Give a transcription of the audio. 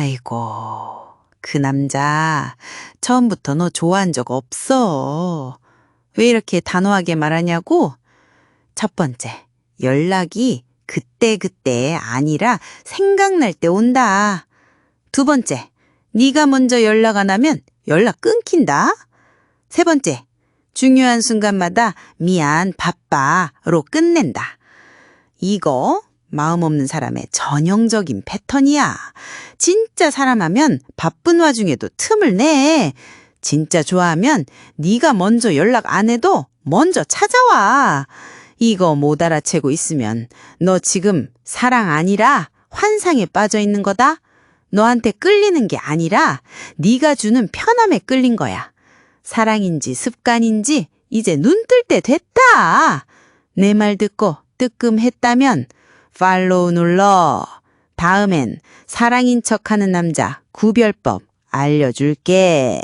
아이고, 그 남자 처음부터 너 좋아한 적 없어. 왜 이렇게 단호하게 말하냐고? 첫 번째, 연락이 그때 그때 아니라 생각날 때 온다. 두 번째, 네가 먼저 연락 안 하면 연락 끊긴다. 세 번째, 중요한 순간마다 미안, 바빠로 끝낸다. 이거 마음 없는 사람의 전형적인 패턴이야. 진짜 사람하면 바쁜 와중에도 틈을 내. 진짜 좋아하면 네가 먼저 연락 안 해도 먼저 찾아와. 이거 못 알아채고 있으면 너 지금 사랑 아니라 환상에 빠져 있는 거다. 너한테 끌리는 게 아니라 네가 주는 편함에 끌린 거야. 사랑인지 습관인지 이제 눈 뜰 때 됐다. 내 말 듣고 뜨끔했다면 팔로우 눌러. 다음엔 사랑인 척 하는 남자 구별법 알려줄게.